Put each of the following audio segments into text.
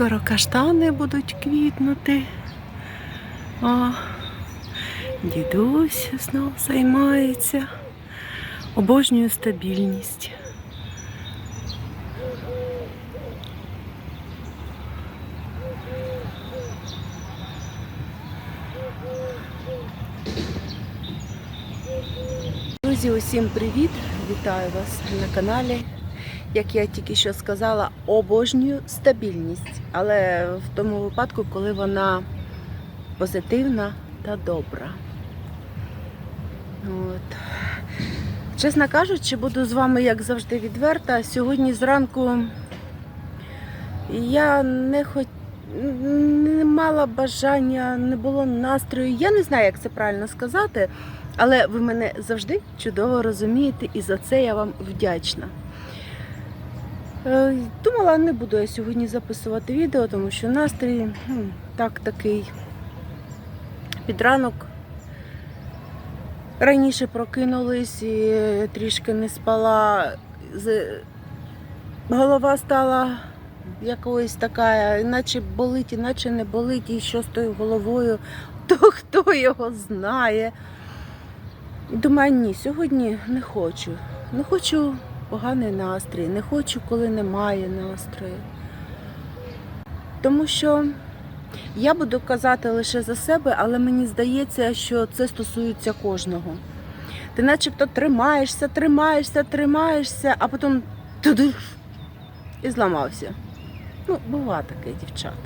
Скоро каштани будуть квітнути. О, дідусь знов займається. Обожнюю стабільність. Друзі, усім привіт! Вітаю вас на каналі. Як я тільки що сказала, обожнюю стабільність, але в тому випадку, коли вона позитивна та добра. От. Чесно кажучи, буду з вами, як завжди, відверта. Сьогодні зранку я не хоч... не мала бажання, не було настрою. Я не знаю, як це правильно сказати, але ви мене завжди чудово розумієте, і за це я вам вдячна. Е, Думала, не буду я сьогодні записувати відео, тому що настрій ну, так такий під ранок. Раніше прокинулись і трішки не спала. Голова стала якоюсь така, іначе болить, іначе не болить, і що з тою головою, то хто його знає. Думаю, ні, сьогодні не хочу. Не хочу поганий настрій, не хочу, коли немає настрою. Тому що я буду казати лише за себе, але мені здається, що це стосується кожного. Ти начебто тримаєшся, тримаєшся, тримаєшся, а потім туди і зламався. Ну, бува таке, дівчата.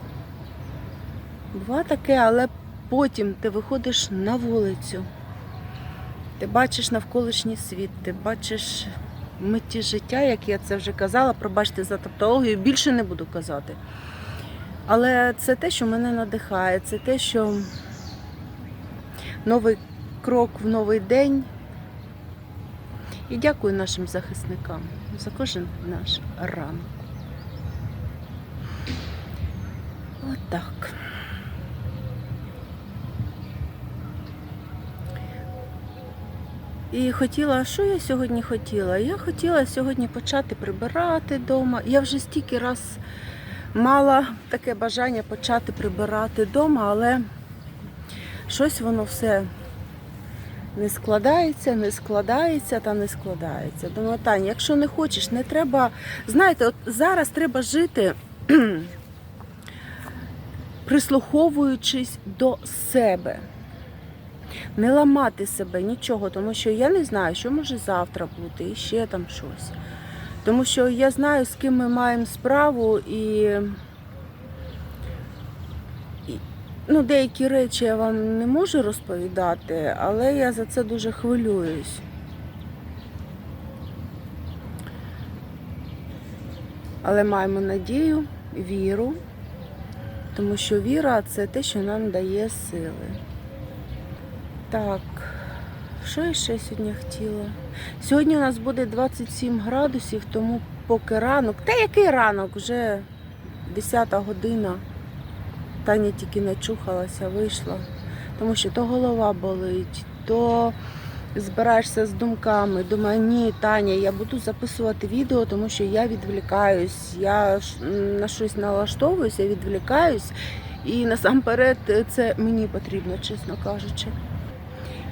Бува таке, але потім ти виходиш на вулицю. Ти бачиш навколишній світ, ти бачиш митті життя, як я це вже казала, пробачте за тавтологію, більше не буду казати. Але це те, що мене надихає, це те, що новий крок в новий день. І дякую нашим захисникам за кожен наш ранок. Отак. І хотіла, що я сьогодні хотіла? Я хотіла сьогодні почати прибирати вдома. Я вже стільки раз мала таке бажання почати прибирати вдома, але щось воно все не складається, не складається та не складається. Думаю, Таня, якщо не хочеш, не треба. Знаєте, от зараз треба жити, прислуховуючись до себе. Не ламати себе нічого, тому що я не знаю, що може завтра бути, і ще там щось. Тому що я знаю, з ким ми маємо справу, і, і ну, деякі речі я вам не можу розповідати, але я за це дуже хвилююсь. Але маємо надію, віру, тому що віра це те, що нам дає сили. Так, що я ще сьогодні хотіла? Сьогодні у нас буде 27 градусів, тому поки ранок. Та який ранок? Вже 10 година. Таня тільки начухалася, вийшла. Тому що то голова болить, то збираєшся з думками. Думаю, ні, Таня, я буду записувати відео, тому що я відвлікаюсь. Я на щось налаштовуюся, відвлікаюсь. І насамперед це мені потрібно, чесно кажучи.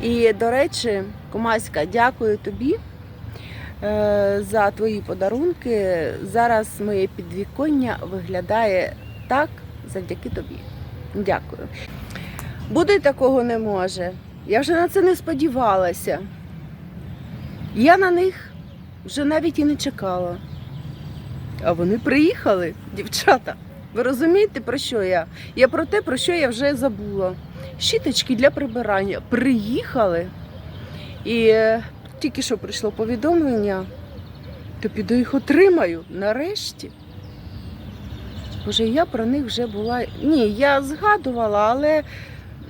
І, до речі, Комаська, дякую тобі е, за твої подарунки. Зараз моє підвіконня виглядає так завдяки тобі. Дякую. Буде такого не може. Я вже на це не сподівалася. Я на них вже навіть і не чекала. А вони приїхали, дівчата. Ви розумієте, про що я? Я про те, про що я вже забула. Щіточки для прибирання приїхали. І е, тільки що прийшло повідомлення, то піду їх отримаю нарешті. Боже, я про них вже була. Ні, я згадувала, але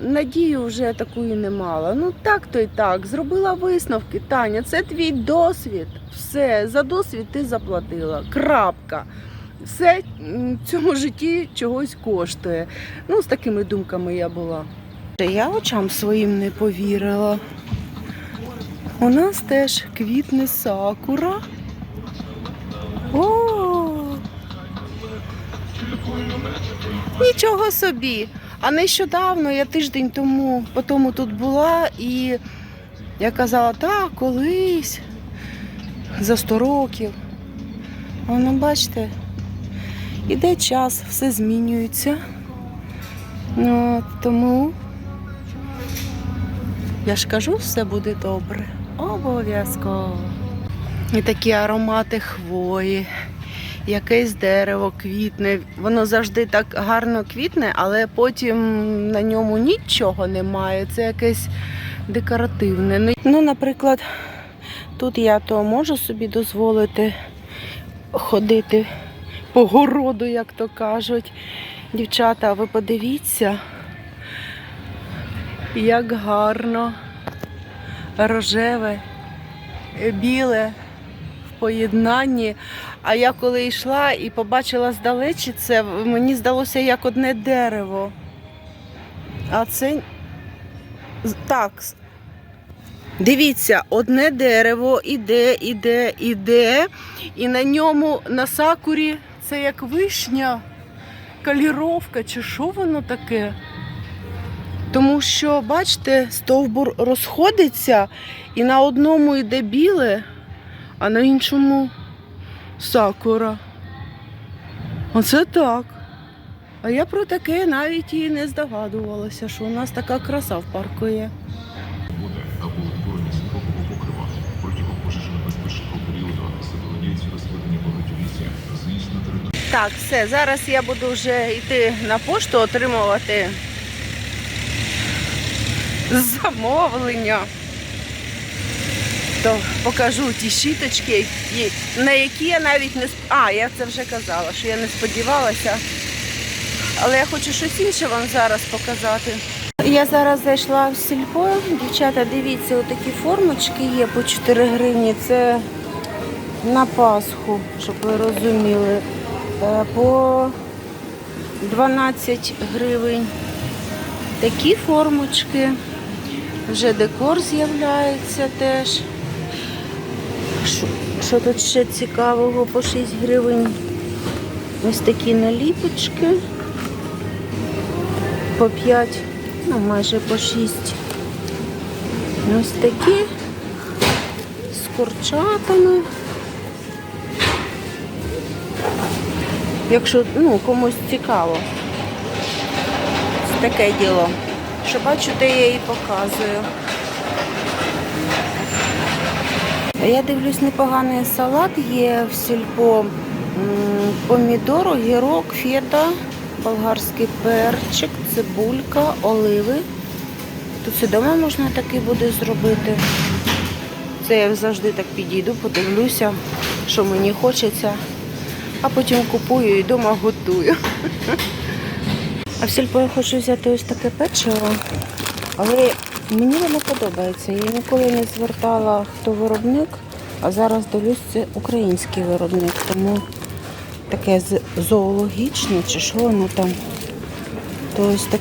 надію вже такої не мала. Ну так то й так. Зробила висновки. Таня, це твій досвід. Все, за досвід ти заплатила. Крапка. Все в цьому житті чогось коштує. Ну, з такими думками я була. Я очам своїм не повірила. У нас теж квітне сакура. О! Нічого собі. А нещодавно, я тиждень тому по тому тут була і я казала, так, колись, за 100 років. Воно, бачите, іде час, все змінюється. Ну, от, тому я ж кажу, все буде добре. Обов'язково. І такі аромати хвої, якесь дерево квітне. Воно завжди так гарно квітне, але потім на ньому нічого немає. Це якесь декоративне. Ну, Ну, наприклад, тут я то можу собі дозволити ходити по городу, як то кажуть. Дівчата, ви подивіться, як гарно рожеве, біле в поєднанні. А я коли йшла і побачила здалечі це, мені здалося як одне дерево. А це так. Дивіться, одне дерево іде, іде, іде, і на ньому на сакурі це як вишня, каліровка, чи що воно таке? Тому що, бачите, стовбур розходиться, і на одному йде біле, а на іншому сакура. Оце так. А я про таке навіть і не здогадувалася, що у нас така краса в парку є. Так, все, зараз я буду вже йти на пошту отримувати замовлення. То покажу ті щіточки, на які я навіть не А, я це вже казала, що я не сподівалася. Але я хочу щось інше вам зараз показати. Я зараз зайшла в сільпо. Дівчата, дивіться, отакі формочки є по 4 гривні. Це на Пасху, щоб ви розуміли. По 12 гривень. Такі формочки. Вже декор з'являється теж. Що тут ще цікавого по 6 гривень? Ось такі наліпочки. По 5, ну майже по 6. Ось такі з курчатами. Якщо ну, комусь цікаво. Це таке діло. Що бачу, те я і показую. Я дивлюсь, непоганий салат є в сільпо. М, Помідор, огірок, фета, болгарський перчик, цибулька, оливи. Тут це вдома можна такий буде зробити. Це я завжди так підійду, подивлюся, що мені хочеться, а потім купую і вдома готую. А в сільпо я хочу взяти ось таке печиво, але мені воно подобається. Я ніколи не звертала, хто виробник, а зараз дивлюсь, це український виробник, тому таке зоологічне чи що воно там. То ось так,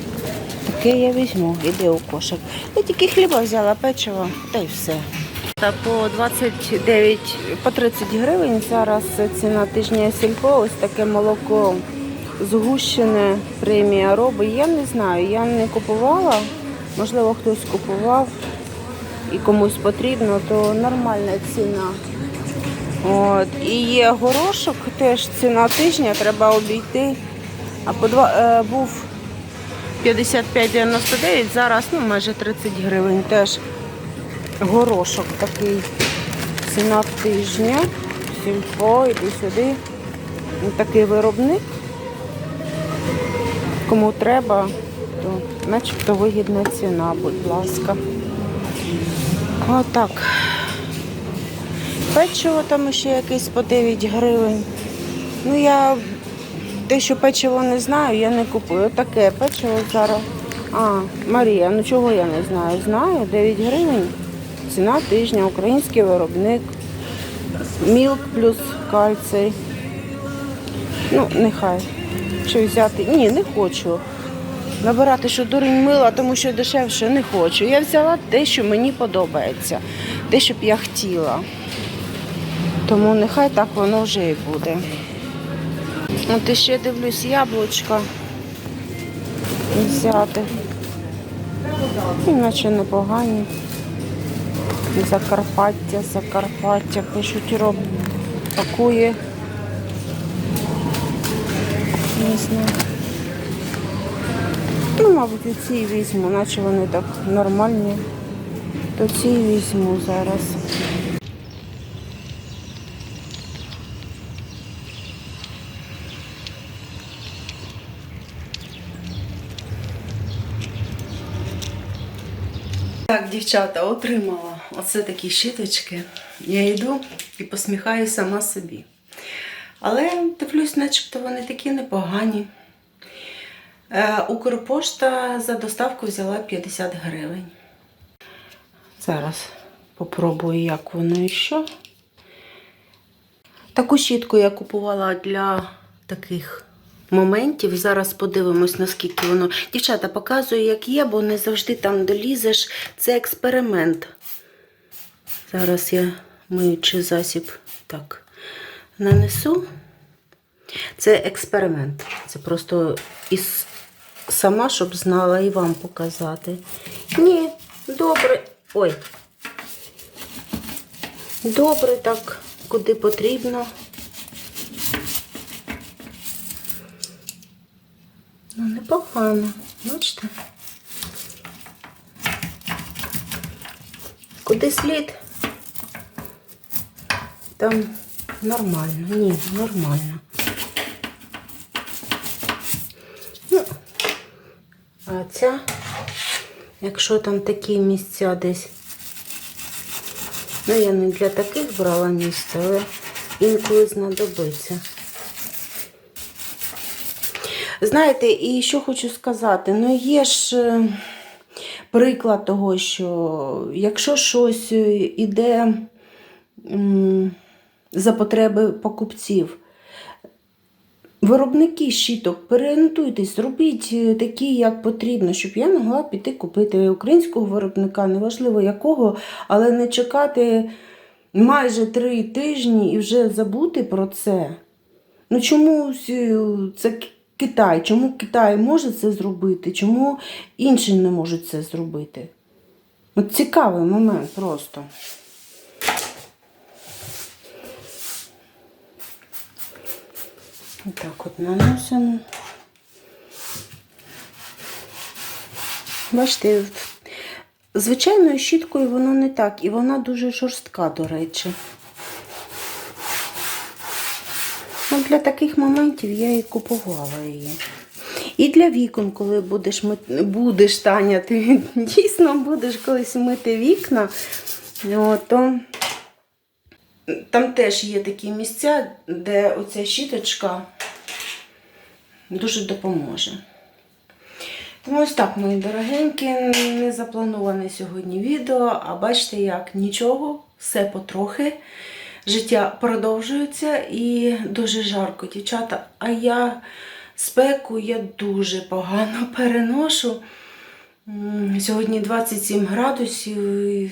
таке я візьму, іде у кошик. Я тільки хліба взяла, печиво, та й все. Та по 29, по 30 гривень зараз ціна тижня сільпо, ось таке молоко згущене премія роби. Я не знаю, я не купувала. Можливо, хтось купував і комусь потрібно, то нормальна ціна. От. І є горошок, теж ціна тижня, треба обійти. А по два, е, був 55,99, зараз ну, майже 30 гривень теж горошок такий. Ціна тижня. Сільпо, іди сюди. Такий виробник. Кому треба, то начебто вигідна ціна, будь ласка. Отак. Печиво там ще якесь по 9 гривень. Ну я те, що печиво не знаю, я не купую. Таке печиво зараз. А, Марія, ну чого я не знаю? Знаю, 9 гривень. Ціна тижня, український виробник. Мілк плюс кальцій. Ну, нехай. Що взяти? Ні, не хочу. Набирати, що дурень мила, тому що дешевше не хочу. Я взяла те, що мені подобається, те, що б я хотіла. Тому нехай так воно вже і буде. От і ще дивлюсь яблучка взяти. Іначе непогані. Закарпаття, Закарпаття, пишуть, роб пакує. Не знаю. Ну, мабуть, і ці візьму, наче вони так нормальні. То ці візьму зараз. Так, дівчата, отримала оце такі щиточки. Я йду і посміхаю сама собі. Але дивлюсь, начебто вони такі непогані. Е, Укрпошта за доставку взяла 50 гривень. Зараз попробую, як воно і що. Таку щітку я купувала для таких моментів. Зараз подивимось, наскільки воно. Дівчата, показую, як є, бо не завжди там долізеш. Це експеримент. Зараз я миючий засіб так нанесу. Це експеримент. Це просто із сама, щоб знала і вам показати. Ні, добре. Ой. Добре так, куди потрібно. Ну, непогано, бачите? Куди слід? Там нормально. Ні, нормально. Ну, а ця, якщо там такі місця десь. Ну, я не для таких брала місце, але інколи знадобиться. Знаєте, і що хочу сказати, ну є ж е, приклад того, що якщо щось е, іде за потреби покупців, виробники щиток, переорієнтуйтесь, робіть е, такі, як потрібно, щоб я могла піти купити українського виробника, неважливо якого, але не чекати майже три тижні і вже забути про це. Ну чомусь е, це Китай? Чому Китай може це зробити? Чому інші не можуть це зробити? От цікавий момент просто. Отак от наносимо. Бачите, звичайною щіткою воно не так, і вона дуже жорстка, до речі. Ну, для таких моментів я і купувала її. І для вікон, коли будеш будеш, Таня, ти дійсно будеш колись мити вікна, то там теж є такі місця, де оця щіточка дуже допоможе. Тому ось так, мої дорогенькі, не заплановане сьогодні відео, а бачите як, нічого, все потрохи. Життя продовжується і дуже жарко, дівчата. А я спеку я дуже погано переношу. Сьогодні 27 градусів і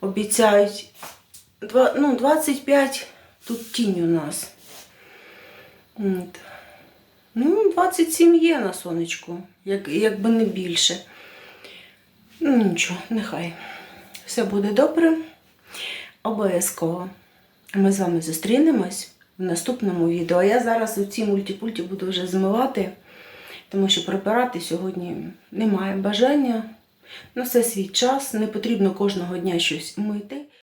обіцяють два- ну, 25 тут тінь у нас. От. Ну, 27 є на сонечку, як, якби не більше. Ну, нічого, нехай. Все буде добре. Обов'язково. Ми з вами зустрінемось в наступному відео. Я зараз у цій мультипульті буду вже змивати, тому що прибирати сьогодні немає бажання. На все свій час, не потрібно кожного дня щось мити.